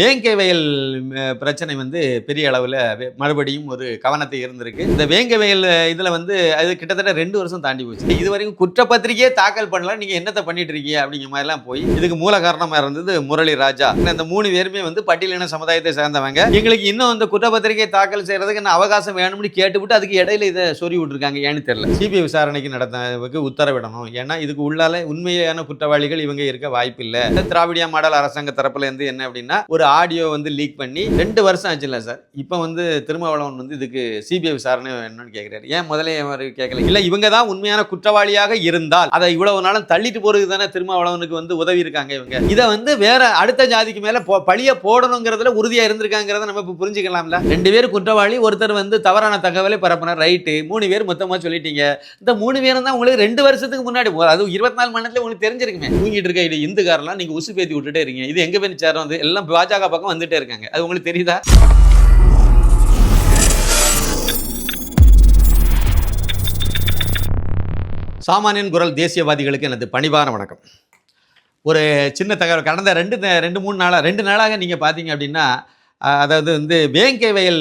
வேங்கை வயல் பிரச்சனை வந்து பெரிய அளவில் மறுபடியும் ஒரு கவனத்தை இருந்திருக்கு இந்த வேங்கை வயல் இதில் வந்து அது கிட்டத்தட்ட ரெண்டு வருஷம் தாண்டி போச்சு. இது வரைக்கும் குற்றப்பத்திரிகையே தாக்கல் பண்ணல. நீங்கள் என்னத்தை பண்ணிட்டு இருக்கீங்க? அப்படிங்கிற மாதிரிலாம் போய் இதுக்கு மூல காரணமாக இருந்தது முரளி ராஜா. இந்த மூணு பேருமே வந்து பட்டியலின சமுதாயத்தை சேர்ந்தவங்க. எங்களுக்கு இன்னும் இந்த குற்றப்பத்திரிகை தாக்கல் செய்கிறதுக்கு என்ன அவகாசம் வேணும்னு கேட்டுவிட்டு அதுக்கு இடையில இதை சொறி விட்டுருக்காங்க. ஏன்னு தெரியல. சிபிஐ விசாரணைக்கு நடத்தவுக்கு உத்தரவிடணும். ஏன்னா இதுக்கு உள்ளால உண்மையான குற்றவாளிகள் இவங்க இருக்க வாய்ப்பில்லை. திராவிடியா மாடல் அரசாங்க தரப்புல இருந்து என்ன அப்படின்னா ஒரு ஆடியோ வந்து லீக் பண்ணி ரெண்டு வருஷம் ஆச்சுல்ல சார். இப்போ வந்து திருமாவளவன் வந்து இதுக்கு சிபிஐ விசாரணை என்னன்னு கேட்குறாரு ஏன் முதலே அவர் கேட்கல இல்லை இவங்க தான் உண்மையான குற்றவாளியாக இருந்தால் அதை இவ்வளவு நாளும் தள்ளிட்டு போறது தானே திருமாவளவனுக்கு வந்து உதவி இருக்காங்க இவங்க. இதை வந்து வேற அடுத்த ஜாதிக்கு மேலே பொ- பழிய போடணுங்கிறதுல உறுதியாக இருந்திருக்காங்கிறத நம்ம இப்போ புரிஞ்சுக்கலாம்ல. ரெண்டு பேர் குற்றவாளி ஒருத்தர் வந்து தவறான தகவலை பரப்புனார் ரைட்டு மூணு பேர் மொத்தமாக சொல்லிட்டீங்க. இந்த மூணு பேரும் தான் உங்களுக்கு ரெண்டு வருஷத்துக்கு முன்னாடி போ- அது இருபத்தி நாலு மணி நேரத்தில் உங்களுக்கு தெரிஞ்சிருக்குமே. தூங்கிட்டு இருக்க இது இந்துக்காரெல்லாம் நீங்கள் உசு பேத்தி விட்டுட்டே இருக்கீங்க. இது எங்கே போய் சேரம்? வந்து எல்லாம் பாஜக பக்கம் வந்துட்டே இருக்காங்க. அது உங்களுக்கு தெரியுதா? சாமானியன் குரல் தேசியவாதிகளுக்கு எனது பணிவான வணக்கம். ஒரு சின்ன தகவல் கடந்த ரெண்டு ரெண்டு மூணு நாளாக ரெண்டு நாளாக நீங்கள் பார்த்தீங்க அப்படின்னா அதாவது வந்து வேங்கை வயல்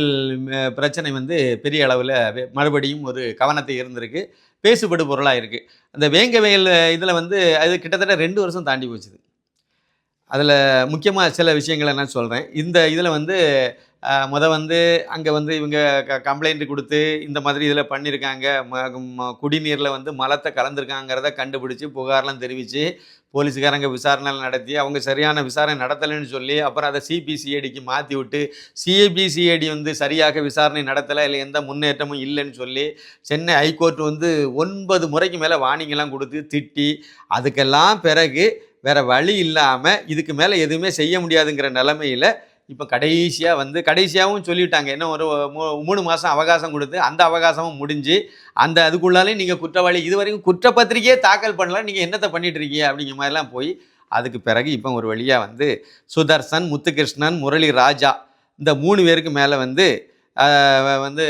பிரச்சனை வந்து பெரிய அளவில் மறுபடியும் ஒரு கவனத்தை இருந்திருக்கு பேசுபடு பொருளாக இருக்குது அந்த வேங்கை வயல் இதில் வந்து அது கிட்டத்தட்ட ரெண்டு வருஷம் தாண்டி போச்சுது. அதில் முக்கியமாக சில விஷயங்களை நான் சொல்கிறேன் இந்த இதில் வந்து முத வந்து அங்கே வந்து இவங்க க கம்ப்ளைண்ட் கொடுத்து இந்த மாதிரி இதில் பண்ணியிருக்காங்க குடிநீரில் வந்து மலத்தை கலந்துருக்காங்கிறத கண்டுபிடிச்சி புகார்லாம் தெரிவித்து போலீஸுக்காரங்க விசாரணை நடத்தி அவங்க சரியான விசாரணை நடத்தலைன்னு சொல்லி அப்புறம் அதை சிபிசிஐடிக்கு மாற்றி விட்டு சிஏபிசிஐடி வந்து சரியாக விசாரணை நடத்தலை இல்லை எந்த முன்னேற்றமும் இல்லைன்னு சொல்லி சென்னை ஹைகோர்ட் வந்து ஒன்பது முறைக்கு மேலே வார்னிங்லாம் கொடுத்து திட்டி அதுக்கெல்லாம் பிறகு வேறு வழி இல்லாமல் இதுக்கு மேலே எதுவுமே செய்ய முடியாதுங்கிற நிலமையில இப்போ கடைசியாக வந்து கடைசியாகவும் சொல்லிவிட்டாங்க என்ன ஒரு மூ- மூணு மாதம் அவகாசம் கொடுத்து அந்த அவகாசமும் முடிஞ்சு அந்த அதுக்குள்ளாலே நீங்கள் குற்றவாளி இது வரைக்கும் குற்றப்பத்திரிகையே தாக்கல் பண்ணல நீங்கள் என்னத்தை பண்ணிட்டு இருக்கீங்க? அப்படிங்கிற மாதிரிலாம் போய் அதுக்கு பிறகு இப்போ ஒரு வழியாக வந்து சுதர்சன் முத்துகிருஷ்ணன் முரளி ராஜா இந்த மூணு பேருக்கு மேலே வந்து வந்து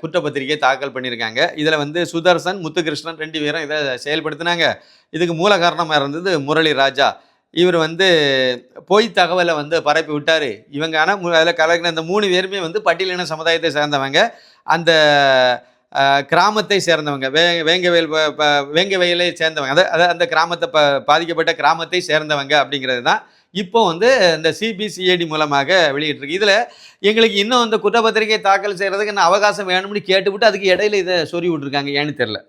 குற்றப்பத்திரிகை தாக்கல் பண்ணியிருக்காங்க இதில் வந்து சுதர்சன் முத்துகிருஷ்ணன் ரெண்டு பேரும் இதை செயல்படுத்தினாங்க. இதுக்கு மூல காரணமாக இருந்தது முரளி ராஜா. இவர் வந்து பொய் தகவலை வந்து பரப்பி விட்டார். இவங்க ஆனால் அதில் கலக்கின அந்த மூணு பேருமே வந்து பட்டியலின சமுதாயத்தை சேர்ந்தவங்க. அந்த கிராமத்தை சேர்ந்தவங்க. வே வேங்கவேல் ப- ப- வேங்கவயலை சேர்ந்தவங்க. அதை அந்த கிராமத்தை ப பாதிக்கப்பட்ட கிராமத்தை சேர்ந்தவங்க அப்படிங்கிறது தான் இப்போ வந்து இந்த சிபிசிஐடி மூலமாக வெளியிட்டிருக்கு. இதில் எங்களுக்கு இன்னும் இந்த குற்றப்பத்திரிகை தாக்கல் செய்கிறதுக்கு என்ன அவகாசம் வேணும்னு கேட்டுவிட்டு அதுக்கு இடையில இதை சொறி விட்டுருக்காங்க. ஏன்னு தெரில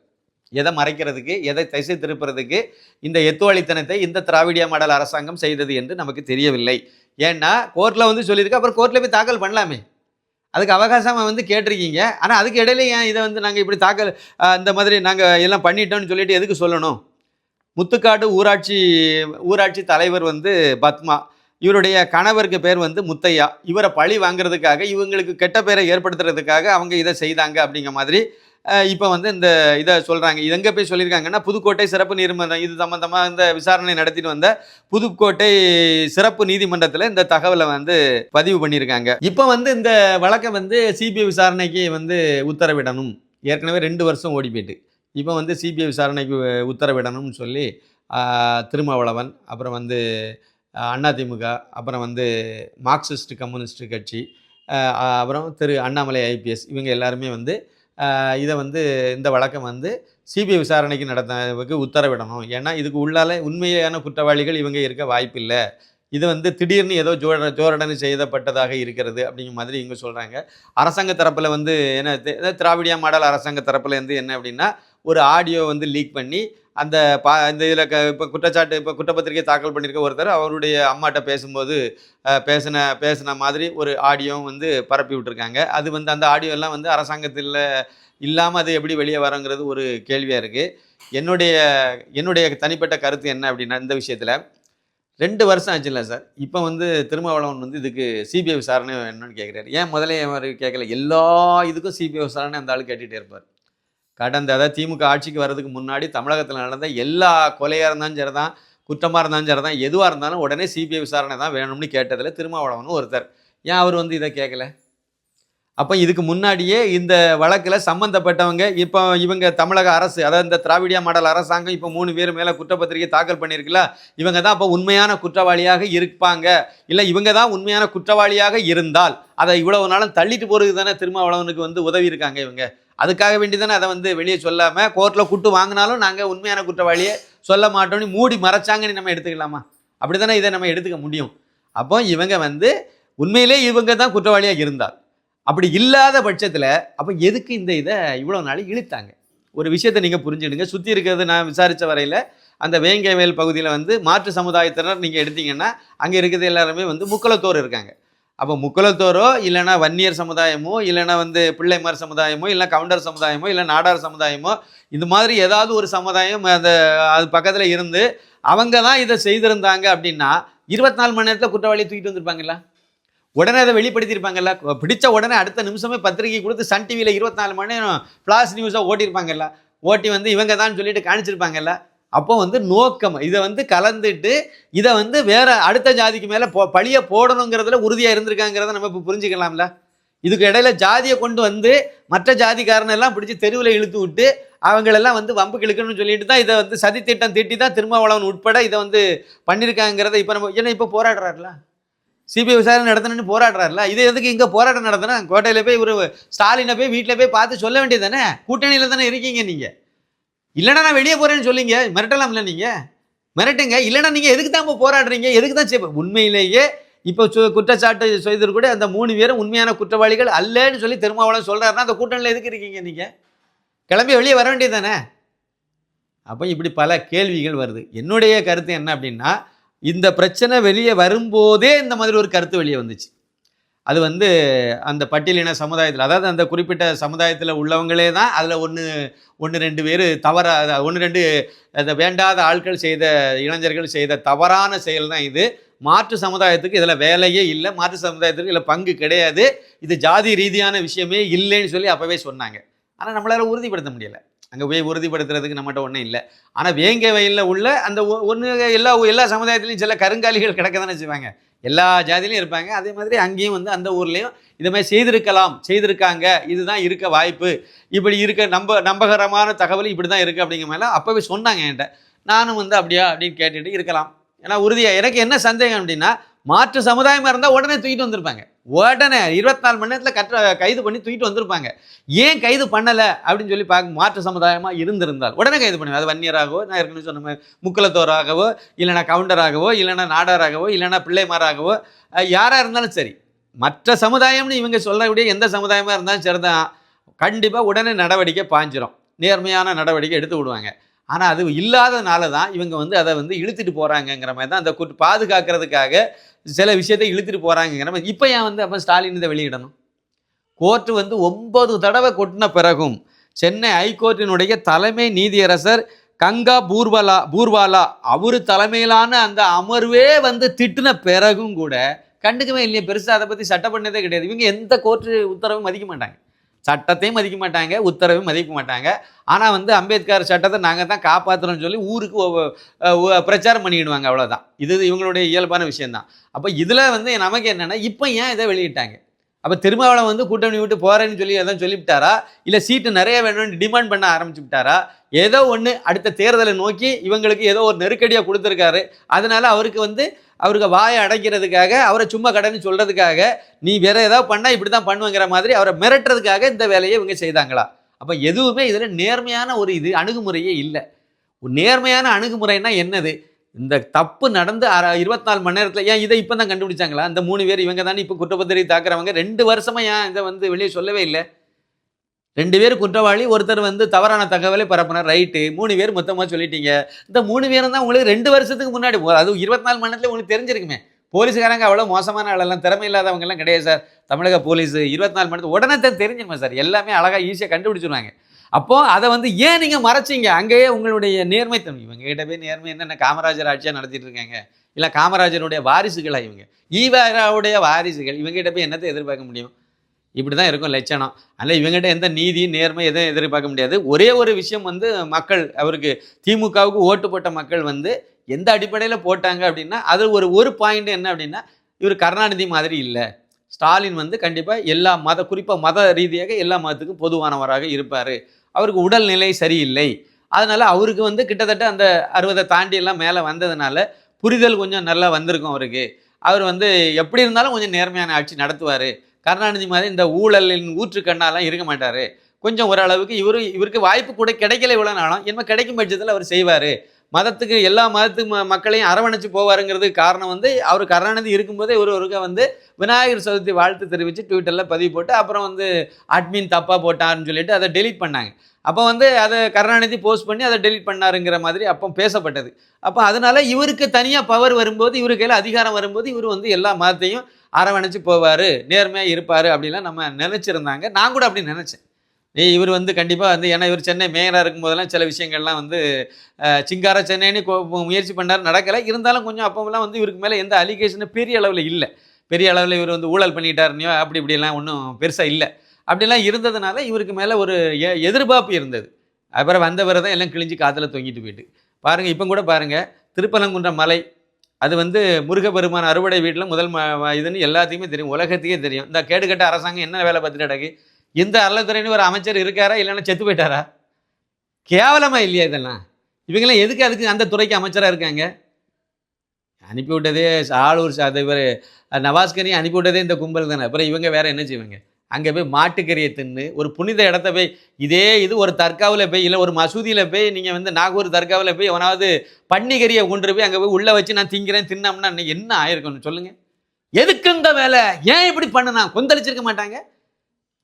எதை மறைக்கிறதுக்கு எதை திசை திருப்புறதுக்கு இந்த எத்துவழித்தனத்தை இந்த திராவிடிய மாடல் அரசாங்கம் செய்தது என்று நமக்கு தெரியவில்லை. ஏன்னா கோர்ட்டில் வந்து சொல்லியிருக்கு. அப்புறம் கோர்ட்டில் போய் தாக்கல் பண்ணலாமே. அதுக்கு அவகாசம் வந்து கேட்டிருக்கீங்க. ஆனால் அதுக்கு இடையில ஏன் இதை வந்து நாங்கள் இப்படி தாக்கல் இந்த மாதிரி நாங்கள் எல்லாம் பண்ணிட்டோம்னு சொல்லிட்டு எதுக்கு சொல்லணும்? முத்துக்காடு ஊராட்சி ஊராட்சி தலைவர் வந்து பத்மா. இவருடைய கணவருக்கு பேர் வந்து முத்தையா. இவரை பழி வாங்குறதுக்காக இவங்களுக்கு கெட்ட பேரை ஏற்படுத்துறதுக்காக அவங்க இதை செய்தாங்க அப்படிங்கிற மாதிரி இப்போ வந்து இந்த இதை சொல்கிறாங்க இது எங்கே போய் சொல்லியிருக்காங்கன்னா புதுக்கோட்டை சிறப்பு நீதிமன்றம். இது சம்மந்தமாக இந்த விசாரணை நடத்திட்டு வந்த புதுக்கோட்டை சிறப்பு நீதிமன்றத்தில் இந்த தகவலை வந்து பதிவு பண்ணியிருக்காங்க. இப்போ வந்து இந்த வழக்கை வந்து சிபிஐ விசாரணைக்கு வந்து உத்தரவிடணும். ஏற்கனவே ரெண்டு வருஷம் ஓடி போயிட்டு. இப்போ வந்து சிபிஐ விசாரணைக்கு உத்தரவிடணும்னு சொல்லி திருமாவளவன் அப்புறம் வந்து அதிமுக அப்புறம் வந்து மார்க்சிஸ்ட் கம்யூனிஸ்ட் கட்சி அப்புறம் திரு அண்ணாமலை ஐபிஎஸ் இவங்க எல்லாருமே வந்து இதை வந்து இந்த வழக்கம் வந்து சிபிஐ விசாரணைக்கு நடத்தவுக்கு உத்தரவிடணும். ஏன்னா இதுக்கு உள்ளாலே உண்மையான குற்றவாளிகள் இவங்க இருக்க வாய்ப்பில்லை. இது வந்து திடீர்னு ஏதோ ஜோட ஜோரடனு செய்தப்பட்டதாக இருக்கிறது அப்படிங்கிற மாதிரி இங்கே சொல்கிறாங்க அரசாங்க தரப்பில் வந்து என்ன திராவிடியா மாடல் அரசாங்க தரப்பில் வந்து என்ன அப்படின்னா ஒரு ஆடியோ வந்து லீக் பண்ணி அந்த பா இந்த இதில் க இப்போ குற்றச்சாட்டு இப்போ குற்றப்பத்திரிகை தாக்கல் பண்ணியிருக்க ஒருத்தர் அவருடைய அம்மாட்ட பேசும்போது பேசின பேசின மாதிரி ஒரு ஆடியோவும் வந்து பரப்பி விட்டுருக்காங்க. அது வந்து அந்த ஆடியோ எல்லாம் வந்து அரசாங்கத்தில் இல்லாமல் அது எப்படி வெளியே வரங்கிறது ஒரு கேள்வியாக இருக்குது என்னுடைய என்னுடைய தனிப்பட்ட கருத்து என்ன அப்படின்னா இந்த விஷயத்தில் ரெண்டு வருஷம் ஆச்சுல்ல சார். இப்போ வந்து திருமாவளவன் வந்து இதுக்கு சிபிஐ விசாரணை என்னன்னு கேட்குறாரு ஏன் முதலே அவர் கேட்கல எல்லா இதுக்கும் சிபிஐ விசாரணை அந்த ஆள் கேட்டுகிட்டே இருப்பார். கடந்த அதாவது திமுக ஆட்சிக்கு வர்றதுக்கு முன்னாடி தமிழகத்தில் நடந்த எல்லா கொலையாக இருந்தாலும் சரி தான் குற்றமாக இருந்தாலும் சரி தான் எதுவாக இருந்தாலும் உடனே சிபிஐ விசாரணை தான் வேணும்னு கேட்டதில் திருமாவளவன் ஒருத்தர். ஏன் அவர் வந்து இதை கேட்கல அப்போ இதுக்கு முன்னாடியே இந்த வழக்கில் சம்மந்தப்பட்டவங்க இப்போ இவங்க தமிழக அரசு அதாவது இந்த திராவிடியா மாடல் அரசாங்கம் இப்போ மூணு பேர் மேலே குற்றப்பத்திரிகை தாக்கல் பண்ணியிருக்குல்ல இவங்க தான் அப்போ உண்மையான குற்றவாளியாக இருப்பாங்க. இல்லை இவங்க தான் உண்மையான குற்றவாளியாக இருந்தால் அதை இவ்வளவு நாளும் தள்ளிட்டு போகிறதுக்கு தானே திருமாவளவனுக்கு வந்து உதவி இருக்காங்க இவங்க? அதுக்காக வேண்டி தானே அதை வந்து வெளியே சொல்லாமல் கோர்ட்டில் குட்டு வாங்கினாலும் நாங்கள் உண்மையான குற்றவாளியை சொல்ல மாட்டோம்னு மூடி மறைச்சாங்கன்னு நம்ம எடுத்துக்கலாமா? அப்படி தானே இதை நம்ம எடுத்துக்க முடியும். அப்போ இவங்க வந்து உண்மையிலே இவங்க தான் குற்றவாளியாக இருந்தால். அப்படி இல்லாத பட்சத்தில் அப்போ எதுக்கு இந்த இதை இவ்வளோ நாள் இழுத்தாங்க? ஒரு விஷயத்தை நீங்கள் புரிஞ்சுடுங்க சுற்றி இருக்கிறது நான் விசாரித்த வரையில் அந்த வேங்கைவேல் பகுதியில் வந்து மாற்று சமுதாயத்தினர் நீங்கள் எடுத்தீங்கன்னா அங்கே இருக்கிறது எல்லாருமே வந்து முக்களத்தோர் இருக்காங்க. அப்போ முக்குலத்தோரோ இல்லைன்னா வன்னியர் சமுதாயமோ இல்லைன்னா வந்து பிள்ளைமார் சமுதாயமோ இல்லை கவுண்டர் சமுதாயமோ இல்லை நாடார் சமுதாயமோ இந்த மாதிரி ஏதாவது ஒரு சமுதாயம் அந்த அது பக்கத்தில் இருந்து அவங்க தான் இதை செய்திருந்தாங்க அப்படின்னா இருபத்தி நாலு மணி நேரத்தில் குற்றவாளியை தூக்கிட்டு வந்திருப்பாங்கல்ல? உடனே அதை வெளிப்படுத்தியிருப்பாங்கல்ல? பிடிச்ச உடனே அடுத்த நிமிஷமே பத்திரிகை கொடுத்து சன் டிவியில் இருபத்தி நாலு மணி நேரம் ஃப்ளாஷ் நியூஸாக ஓட்டியிருப்பாங்கல்ல? ஓட்டி வந்து இவங்க தான் சொல்லிட்டு காணிச்சிருப்பாங்கல்ல? அப்போ வந்து நோக்கம். இதை வந்து கலந்துட்டு இதை வந்து வேற அடுத்த ஜாதிக்கு மேலே போ பழிய போடணுங்கிறதுல உறுதியாக இருந்திருக்காங்கிறத நம்ம இப்போ புரிஞ்சுக்கலாம்ல? இதுக்கு இடையில ஜாதியை கொண்டு வந்து மற்ற ஜாதிக்காரனெல்லாம் பிடிச்சி தெருவில் இழுத்து விட்டு அவங்களெல்லாம் வந்து வம்பு கிழக்குன்னு சொல்லிட்டு தான் இதை வந்து சதி திட்டம் திட்டி தான் திருமாவளவன் உட்பட இதை வந்து பண்ணியிருக்காங்கிறத இப்போ நம்ம ஏன்னா இப்போ போராடுறாருல? சிபிஐ விசாரணை நடத்தணும்னு போராடுறாருல? இது எதுக்கு இங்கே போராட்டம் நடத்தினா? கோட்டையில் போய் ஒரு ஸ்டாலினை போய் வீட்டில் போய் பார்த்து சொல்ல வேண்டியது தானே? கூட்டணியில் தானே இருக்கீங்க நீங்கள் இல்லைன்னா நான் வெளியே போகிறேன்னு சொல்லிங்க. மிரட்டலாம்ல நீங்கள் மிரட்டுங்க. இல்லைன்னா நீங்கள் எதுக்கு தான் இப்போ போராடுறீங்க? எதுக்கு தான் செய்ய உண்மையிலேயே இப்போ சு- குற்றச்சாட்டு செய்தது கூட அந்த மூணு பேரும் உண்மையான குற்றவாளிகள் அல்லன்னு சொல்லி திருமாவளவன் சொல்கிறாருன்னா அந்த கூட்டணியில் எதுக்கு இருக்கீங்க நீங்கள் கிளம்பி வெளியே வர வேண்டியது தானே அப்போ இப்படி பல கேள்விகள் வருது. என்னுடைய கருத்து என்ன அப்படின்னா இந்த பிரச்சனை வெளியே வரும்போதே இந்த மாதிரி ஒரு கருத்து வெளியே வந்துச்சு. அது வந்து அந்த பட்டியலின சமுதாயத்தில் அதாவது அந்த குறிப்பிட்ட சமுதாயத்தில் உள்ளவங்களே தான் அதில் ஒன்று ஒன்று ரெண்டு பேர் தவற ஒன்று ரெண்டு அந்த வேண்டாத ஆட்கள் செய்த இளைஞர்கள் செய்த தவறான செயல் தான் இது. மாற்று சமுதாயத்துக்கு இதில் வேலையே இல்லை மாற்று சமுதாயத்துக்கு இதில் பங்கு கிடையாது. இது ஜாதி ரீதியான விஷயமே இல்லைன்னு சொல்லி அப்போவே சொன்னாங்க. ஆனால் நம்மளால் உறுதிப்படுத்த முடியலை. அங்கே போய் உறுதிப்படுத்துறதுக்கு நம்மகிட்ட ஒன்றும் இல்லை. ஆனால் வேங்க வயலில் உள்ள அந்த ஒன்று எல்லா எல்லா சமுதாயத்துலேயும் சில கருங்காலிகள் கிடக்க தானே செய்வாங்க. எல்லா ஜாதியிலையும் இருப்பாங்க. அதே மாதிரி அங்கேயும் வந்து அந்த ஊர்லேயும் இது மாதிரி செய்திருக்கலாம் செய்திருக்காங்க. இதுதான் இருக்க வாய்ப்பு. இப்படி இருக்க நம்ப நம்பகரமான தகவல் இப்படி தான் இருக்குது அப்படிங்கிற மேலே அப்போவே சொன்னாங்க என்கிட்ட. நானும் வந்து அப்படியா அப்படின்னு கேட்டுட்டு இருக்கலாம். ஏன்னா உறுதியாக எனக்கு என்ன சந்தேகம் அப்படின்னா மாற்று சமுதாயமாக இருந்தால் உடனே தூக்கிட்டு வந்திருப்பாங்க. உடனே இருபத்தி நாலு மணி நேரத்தில் கற்ற கைது பண்ணி தூக்கிட்டு வந்திருப்பாங்க. ஏன் கைது பண்ணலை? அப்படின்னு சொல்லி பார்க்க மாற்று சமுதாயமாக இருந்திருந்தால் உடனே கைது பண்ணுவேன். அது வன்னியராகவோ நான் ஏற்கனவே சொன்ன மாதிரி முக்குலத்தோராகவோ இல்லைனா கவுண்டராகவோ இல்லைனா நாடாராகவோ இல்லைனா பிள்ளைமாராகவோ யாராக இருந்தாலும் சரி மற்ற சமுதாயம்னு இவங்க சொல்லக்கூடிய எந்த சமுதாயமாக இருந்தாலும் சரிதான். கண்டிப்பாக உடனே நடவடிக்கை பாஞ்சிரும். நேர்மையான நடவடிக்கை எடுத்து விடுவாங்க. ஆனால் அது இல்லாதனால தான் இவங்க வந்து அதை வந்து இழுத்துட்டு போகிறாங்கங்கிற மாதிரி தான் அந்த குற்ற பாதுகாக்கிறதுக்காக சில விஷயத்தை இழுத்துட்டு போகிறாங்கங்கிற மாதிரி. இப்போ ஏன் வந்து அப்போ ஸ்டாலின் இதை வெளியிடணும்? கோர்ட்டு வந்து ஒன்பது தடவை கொட்டின பிறகும் சென்னை ஹைகோர்ட்டினுடைய தலைமை நீதியரசர் கங்கா பூர்வலா பூர்வாலா அவர் தலைமையிலான அந்த அமர்வே வந்து திட்டின பிறகும் கூட கண்டுக்கவே இல்லையே. பெருசாக அதை பற்றி சட்டம் பண்ணதே கிடையாது. இவங்க எந்த கோர்ட்டு உத்தரவும் மதிக்க மாட்டாங்க. சட்டத்தையும் மதிக்க மாட்டாங்க உத்தரவையும் மதிக்க மாட்டாங்க. ஆனால் வந்து அம்பேத்கர் சட்டத்தை நாங்கள் தான் காப்பாற்றுறோம்னு சொல்லி ஊருக்கு பிரச்சாரம் பண்ணிடுவாங்க அவ்வளோதான் இது இவங்களுடைய இயல்பான விஷயம்தான். அப்போ இதில் வந்து நமக்கு என்னென்னா இப்போ ஏன் இதை வெளியிட்டாங்க? அப்போ திருமாவளம் வந்து கூட்டணி விட்டு போகிறேன்னு சொல்லி எதாவது சொல்லிவிட்டாரா? இல்லை சீட்டு நிறைய வேணும்னு டிமாண்ட் பண்ண ஆரம்பிச்சு விட்டாரா ஏதோ ஒன்று அடுத்த தேர்தலை நோக்கி இவங்களுக்கு ஏதோ ஒரு நெருக்கடியாக கொடுத்துருக்காரு. அதனால அவருக்கு வந்து அவருக்கு வாயை அடைக்கிறதுக்காக அவரை சும்மா கடன் சொல்கிறதுக்காக நீ வேற ஏதாவது பண்ணால் இப்படி தான் பண்ணுவேங்கிற மாதிரி அவரை மிரட்டுறதுக்காக இந்த வேலையை இவங்க செய்தாங்களா? அப்போ எதுவுமே இதில் நேர்மையான ஒரு இது அணுகுமுறையே இல்லை. நேர்மையான அணுகுமுறைன்னா என்னது? இந்த தப்பு நடந்து இருபத்தி நாலு மணி நேரத்தில் ஏன் இதை இப்போ தான் கண்டுபிடிச்சாங்களா? அந்த மூணு பேர் இவங்க தானே இப்போ குற்றப்பத்திரிகை தாக்குறவங்க ரெண்டு வருஷமா ஏன் இதை வந்து வெளியே சொல்லவே இல்லை? ரெண்டு பேர் குற்றவாளி ஒருத்தர் வந்து தவறான தகவலை பரப்புனார். ரைட்டு. மூணு பேர் மொத்தமாக சொல்லிட்டீங்க. இந்த மூணு பேரும் தான் உங்களுக்கு ரெண்டு வருஷத்துக்கு முன்னாடி அது இருபத்தி நாலு மணி நேரத்தில் உங்களுக்கு தெரிஞ்சிருக்குமே. போலீஸ்காரங்க அவ்வளோ மோசமான ஆளெல்லாம் திறமை இல்லாதவங்கெல்லாம் கிடையாது சார். தமிழக போலீஸ் இருபத்தி நாலு மணி நேரத்தில் உடனே தான் தெரிஞ்சிருமே சார். எல்லாமே அழகாக ஈஸியாக கண்டுபிடிச்சிருவாங்க. அப்போ அதை வந்து ஏன் நீங்கள் மறைச்சிங்க? அங்கேயே உங்களுடைய நேர்மைத்தன்மை இவங்க கிட்ட போய் நேர்மை என்னென்ன காமராஜர் ஆட்சியாக நடத்திட்டு இருக்காங்க? இல்லை காமராஜருடைய வாரிசுகளா இவங்க? ஈவாராவுடைய வாரிசுகள் இவங்ககிட்ட போய் என்னத்தை எதிர்பார்க்க முடியும்? இப்படி தான் இருக்கும் லட்சணம். அதனால் இவங்ககிட்ட எந்த நீதி நேர்மை எதுவும் எதிர்பார்க்க முடியாது. ஒரே ஒரு விஷயம் வந்து மக்கள் அவருக்கு திமுகவுக்கு ஓட்டு போட்ட மக்கள் வந்து எந்த அடிப்படையில் போட்டாங்க அப்படின்னா அது ஒரு ஒரு பாயிண்ட் என்ன அப்படின்னா இவர் கருணாநிதி மாதிரி இல்லை. ஸ்டாலின் வந்து கண்டிப்பாக எல்லா மத குறிப்பாக மத ரீதியாக எல்லா மதத்துக்கும் பொதுவானவராக இருப்பார். அவருக்கு உடல்நிலை சரியில்லை. அதனால் அவருக்கு வந்து கிட்டத்தட்ட அந்த அறுபதை தாண்டி எல்லாம் மேலே வந்ததுனால புரிதல் கொஞ்சம் நல்லா வந்திருக்கும் அவருக்கு. அவர் வந்து எப்படி இருந்தாலும் கொஞ்சம் நேர்மையான ஆட்சி நடத்துவார். கருணாநிதி மாதிரி இந்த ஊழலின் ஊற்று கண்ணாலாம் இருக்க மாட்டார். கொஞ்சம் ஓரளவுக்கு இவரு இவருக்கு வாய்ப்பு கூட கிடைக்கல இவ்வளோ நாளும். என்ன கிடைக்கும் பட்சத்தில் அவர் செய்வார். மதத்துக்கு எல்லா மதத்து ம மக்களையும் அரவணைச்சு போவாருங்கிறதுக்கு காரணம் வந்து அவர் கருணாநிதி இருக்கும்போதே ஒரு ஒருக்க வந்து விநாயகர் சதுர்த்தி வாழ்த்து தெரிவித்து ட்விட்டரில் பதிவு போட்டு அப்புறம் வந்து அட்மின் தப்பாக போட்டாருன்னு சொல்லிட்டு அதை டெலீட் பண்ணாங்க. அப்போ வந்து அதை கருணாநிதி போஸ்ட் பண்ணி அதை டெலீட் பண்ணாருங்கிற மாதிரி அப்போ பேசப்பட்டது. அப்போ அதனால இவருக்கு தனியாக பவர் வரும்போது இவருக்கு கையில் அதிகாரம் வரும்போது இவர் வந்து எல்லா மதத்தையும் அரவணைச்சு போவார் நேர்மையாக இருப்பார் அப்படிலாம் நம்ம நினச்சிருந்தாங்க. நான் கூட அப்படி நினச்சேன். ஏய் இவர் வந்து கண்டிப்பாக வந்து ஏன்னா இவர் சென்னை மேயராக இருக்கும்போதெல்லாம் சில விஷயங்கள்லாம் வந்து சிங்கார சென்னைன்னு முயற்சி பண்ணார் நடக்கலை. இருந்தாலும் கொஞ்சம் அப்போலாம் வந்து இவருக்கு மேலே எந்த அலிகேஷனும் பெரிய அளவில் இல்லை. பெரிய அளவில் இவர் வந்து ஊழல் பண்ணிட்டார்னியோ அப்படி இப்படிலாம் ஒன்றும் பெருசாக இல்லை. அப்படிலாம் இருந்ததுனால இவருக்கு மேலே ஒரு எ- எதிர்பார்ப்பு இருந்தது. அப்புறம் வந்தவரை தான் எல்லாம் கிழிஞ்சு காற்றுல தொங்கிட்டு போயிட்டு. பாருங்கள் இப்போ கூட பாருங்கள் திருப்பலங்குன்ற மலை அது வந்து முருகப்பெருமான் அறுவடை வீட்டில் முதல் இதுன்னு எல்லாத்தையுமே தெரியும். உலகத்துக்கே தெரியும். இந்த கேடுகட்ட அரசாங்கம் என்ன வேலை பார்த்துட்டு கிடக்கு? இந்த அறத்துறைன்னு ஒரு அமைச்சர் இருக்காரா? இல்லைன்னா செத்து போயிட்டாரா? கேவலமாக இல்லையா இதெல்லாம்? இவங்கெல்லாம் எதுக்கு அதுக்கு அந்த துறைக்கு அமைச்சராக இருக்காங்க? அனுப்பிவிட்டதே ஆளூர் இவர் நவாஸ்கனி அனுப்பிவிட்டதே இந்த கும்பல் தானே. அப்புறம் இவங்க வேற என்ன செய்வாங்க? அங்கே போய் மாட்டுக்கறியை தின்னு ஒரு புனித இடத்த போய் இதே இது ஒரு தர்காவில் போய் இல்லை ஒரு மசூதியில் போய் நீங்கள் வந்து நாகூர் தர்காவில் போய் எவனாவது பன்னிக்கறியை கொண்டு போய் அங்கே போய் உள்ளே வச்சு நான் திங்கிறேன் தின்னம்னா என்ன ஆயிருக்கும்னு சொல்லுங்கள் எதுக்கு இந்த வேலை? ஏன் இப்படி பண்ணுனா? கொந்தளிச்சிருக்க மாட்டாங்க.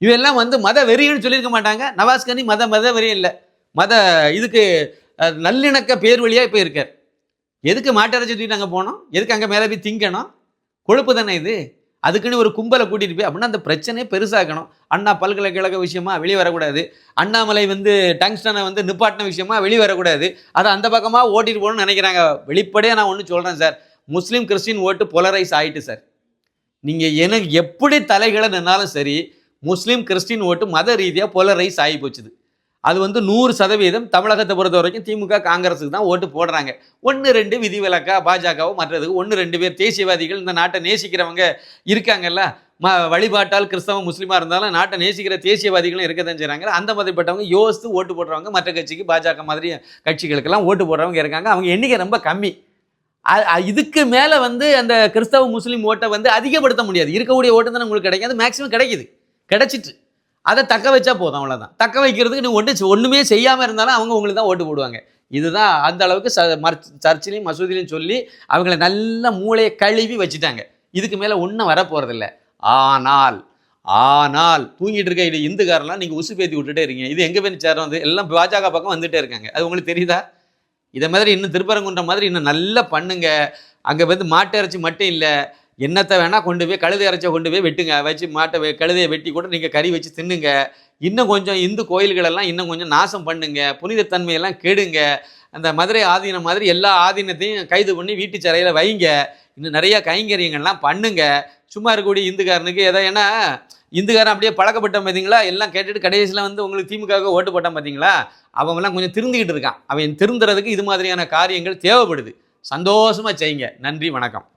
இதெல்லாம் வந்து மத வெறின்னு சொல்லியிருக்க மாட்டாங்க. நவாஸ்கனி மத மத வெறி இல்லை. மத இதுக்கு நல்லிணக்க பேர் வழியாக இப்போ இருக்கார். எதுக்கு மாட்டரை தூக்கிட்டு அங்கே போனோம்? எதுக்கு அங்கே மேலே போய் திங்கணும்? கொழுப்பு தானே இது? அதுக்குன்னு ஒரு கும்பலை கூட்டிகிட்டு போய் அப்படின்னா அந்த பிரச்சனையை பெருசாக்கணும். அண்ணா பல்கலைக்கழக விஷயமா வெளியே வரக்கூடாது. அண்ணாமலை வந்து டங்ஸ்டனை வந்து நிப்பாட்டின விஷயமா வெளியே வரக்கூடாது. அதை அந்த பக்கமாக ஓட்டிட்டு போகணும்னு நினைக்கிறாங்க. வெளிப்படையாக நான் ஒன்று சொல்கிறேன் சார். முஸ்லீம் கிறிஸ்டின் ஓட்டு பொலரைஸ் ஆயிட்டு சார். நீங்கள் எனக்கு எப்படி தலைகளை நின்னாலும் சரி முஸ்லீம் கிறிஸ்டின் ஓட்டு மத ரீதியாக பொலரைஸ் ஆகி போச்சுது. அது வந்து நூறு சதவீதம் தமிழகத்தை பொறுத்த வரைக்கும் திமுக காங்கிரஸுக்கு தான் ஓட்டு போடுறாங்க. ஒன்று ரெண்டு விதிவிலக்கா பாஜகவோ மற்றதுக்கு ஒன்று ரெண்டு பேர் தேசியவாதிகள் இந்த நாட்டை நேசிக்கிறவங்க இருக்காங்கல்ல? ம வழிபாட்டால் கிறிஸ்தவ முஸ்லீமாக இருந்தாலும் நாட்டை நேசிக்கிற தேசியவாதிகளும் இருக்க தான் செய்கிறாங்க அந்த மாதிரிப்பட்டவங்க யோசித்து ஓட்டு போடுறவங்க மற்ற கட்சிக்கு பாஜக மாதிரி கட்சிகளுக்கெல்லாம் ஓட்டு போடுறவங்க இருக்காங்க. அவங்க எண்ணிக்கை ரொம்ப கம்மி. இதுக்கு மேலே வந்து அந்த கிறிஸ்தவ முஸ்லீம் ஓட்டை வந்து அதிகப்படுத்த முடியாது. இருக்கக்கூடிய ஓட்டு தானே உங்களுக்கு கிடைக்காது மேக்ஸிமம் கிடைக்குது. கிடைச்சிட்டு. அதை தக்க வச்சா போதும் அவ்வளோதான் தக்க வைக்கிறதுக்கு நீ ஒன்று ஒன்றுமே செய்யாமல் இருந்தாலும் அவங்க உங்களுக்கு தான் ஓட்டு போடுவாங்க. இதுதான் அந்த அளவுக்கு ச மர் சர்ச்சிலையும் மசூதிலையும் சொல்லி அவங்கள நல்ல மூளையை கழுவி வச்சுட்டாங்க. இதுக்கு மேலே ஒன்றும் வரப்போகிறதில்ல ஆனால் ஆனால் தூங்கிட்டு இருக்க இது இந்துக்காரெல்லாம் நீங்கள் உசு பேத்தி விட்டுட்டே இருக்கீங்க. இது எங்கே போய் சேரம்? வந்து எல்லாம் பாஜக பக்கம் வந்துட்டே இருக்காங்க. அது உங்களுக்கு தெரியுதா? இதை மாதிரி இன்னும் திருப்பரங்குன்ற மாதிரி இன்னும் நல்லா பண்ணுங்க. அங்கே வந்து மாட்டு இறைச்சி மட்டும் இல்லை. என்னத்தை வேணால் கொண்டு போய் கழுதை இறைச்ச கொண்டு போய் வெட்டுங்க. வச்சு மாட்டை கழுதையை வெட்டி கூட நீங்கள் கறி வச்சு தின்னுங்க. இன்னும் கொஞ்சம் இந்து கோயில்களெல்லாம் இன்னும் கொஞ்சம் நாசம் பண்ணுங்க. புனிதத்தன்மையெல்லாம் கெடுங்க. அந்த மதுரை ஆதீனம் மாதிரி எல்லா ஆதீனத்தையும் கைது பண்ணி வீட்டு சிறையில் வைங்க. இன்னும் நிறையா கைங்கரியங்கள்லாம் பண்ணுங்க. சும்மா இருக்கக்கூடிய இந்துக்காரனுக்கு எதோ ஏன்னா இந்துக்காரன் அப்படியே பழக்கப்பட்டோம் பார்த்தீங்களா எல்லாம் கேட்டுட்டு கடைசியில் வந்து உங்களுக்கு திமுக ஓட்டு போட்டான் பார்த்தீங்களா அவங்கெல்லாம் கொஞ்சம் திருந்திக்கிட்டு இருக்கான். அவன் திருந்துறதுக்கு இது மாதிரியான காரியங்கள் தேவைப்படுது. சந்தோஷமாக செய்யுங்க. நன்றி வணக்கம்.